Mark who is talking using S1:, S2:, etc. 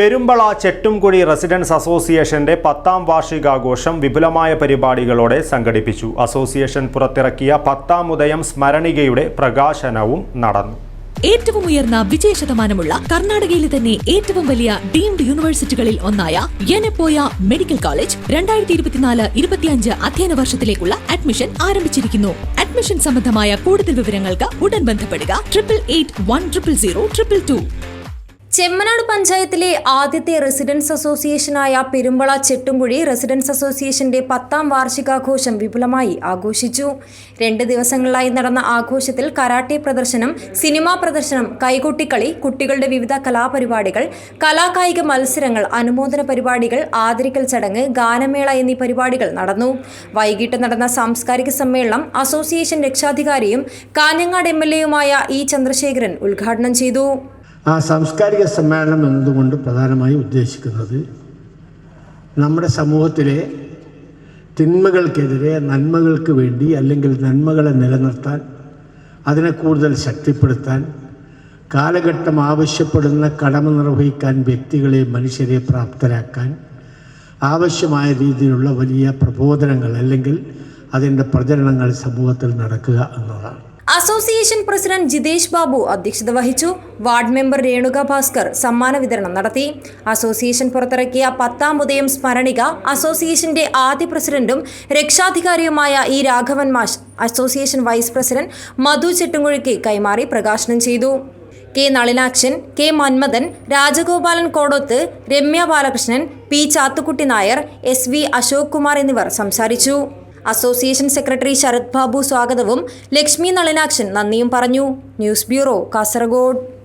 S1: Perumbala ചെട്ടുംകുടി residence അസോസിയേഷന്റെ പത്താം വാർഷികാഘോഷം വിപുലമായ പരിപാടികളോടെ സംഘടിപ്പിച്ചു. അസോസിയേഷൻ പുറത്തിറക്കിയ പത്താം ഉദയം സ്മരണികയുടെ പ്രകാശനവും നടന്നു.
S2: ഏറ്റവും ഉയർന്ന വിജയ ശതമാനമുള്ള കർണാടകയിലെ തന്നെ ഏറ്റവും വലിയ ഡീംഡ് യൂണിവേഴ്സിറ്റികളിൽ ഒന്നായ യനപ്പോയ മെഡിക്കൽ കോളേജ് രണ്ടായിരത്തി ഇരുപത്തിനാല് ഇരുപത്തിയഞ്ച് അധ്യയന വർഷത്തിലേക്കുള്ള അഡ്മിഷൻ ആരംഭിച്ചിരിക്കുന്നു. അഡ്മിഷൻ സംബന്ധമായ കൂടുതൽ വിവരങ്ങൾക്ക് ഉടൻ ബന്ധപ്പെടുക. Triple eight one triple zero triple two
S3: Chemmanad പഞ്ചായത്തിലെ ആദ്യത്തെ റെസിഡൻസ് അസോസിയേഷനായ പെരുമ്പള ചെട്ടുംകുഴി റെസിഡൻസ് അസോസിയേഷന്റെ പത്താം വാർഷികാഘോഷം വിപുലമായി ആഘോഷിച്ചു. രണ്ട് ദിവസങ്ങളിലായി നടന്ന ആഘോഷത്തിൽ കരാട്ടെ പ്രദർശനം സിനിമാ പ്രദർശനം കൈകൊട്ടിക്കളി കുട്ടികളുടെ വിവിധ കലാപരിപാടികൾ കലാകായിക മത്സരങ്ങൾ അനുമോദന പരിപാടികൾ ആദരിക്കൽ ചടങ്ങ് ഗാനമേള എന്നീ പരിപാടികൾ നടന്നു. വൈകിട്ട് നടന്ന സാംസ്കാരിക സമ്മേളനം അസോസിയേഷൻ രക്ഷാധികാരിയും കാഞ്ഞങ്ങാട് എം എൽ എയുമായ ഇ ചന്ദ്രശേഖരൻ ഉദ്ഘാടനം ചെയ്തു.
S4: ആ സാംസ്കാരിക സമ്മേളനം എന്നതുകൊണ്ട് പ്രധാനമായി ഉദ്ദേശിക്കുന്നത് നമ്മുടെ സമൂഹത്തിലെ തിന്മകൾക്കെതിരെ നന്മകൾക്ക് വേണ്ടി അല്ലെങ്കിൽ നന്മകളെ നിലനിർത്താൻ അതിനെ കൂടുതൽ ശക്തിപ്പെടുത്താൻ കാലഘട്ടം ആവശ്യപ്പെടുന്ന കടമ നിർവഹിക്കാൻ വ്യക്തികളെ മനുഷ്യരെ പ്രാപ്തരാക്കാൻ ആവശ്യമായ രീതിയിലുള്ള വലിയ പ്രബോധനങ്ങൾ അല്ലെങ്കിൽ അതിന്റെ പ്രചരണങ്ങൾ സമൂഹത്തിൽ നടക്കുക എന്നതാണ്
S3: അസോസിയേഷൻ പ്രസിഡന്റ് ജിതേഷ് ബാബു അധ്യക്ഷത വഹിച്ചു. വാർഡ് മെമ്പർ രേണുക ഭാസ്കർ സമ്മാന വിതരണം നടത്തി. അസോസിയേഷൻ പുറത്തിറക്കിയ പത്താം ഉദയം സ്മരണിക അസോസിയേഷന്റെ ആദ്യ പ്രസിഡന്റും രക്ഷാധികാരിയുമായ ഇ രാഘവൻ മാഷ് അസോസിയേഷൻ വൈസ് പ്രസിഡന്റ് മധു ചെട്ടുങ്കുഴിക്ക് കൈമാറി പ്രകാശനം ചെയ്തു. K Nalinakshan K Manmathan Rajagopalan Kodoth Ramya Balakrishnan P Chathukutty Nair S V Ashok Kumar എന്നിവർ സംസാരിച്ചു. അസോസിയേഷൻ സെക്രട്ടറി ശരത് ബാബു സ്വാഗതവും ലക്ഷ്മി നളിനാക്ഷൻ നന്ദിയും പറഞ്ഞു. News bureau Kasaragod.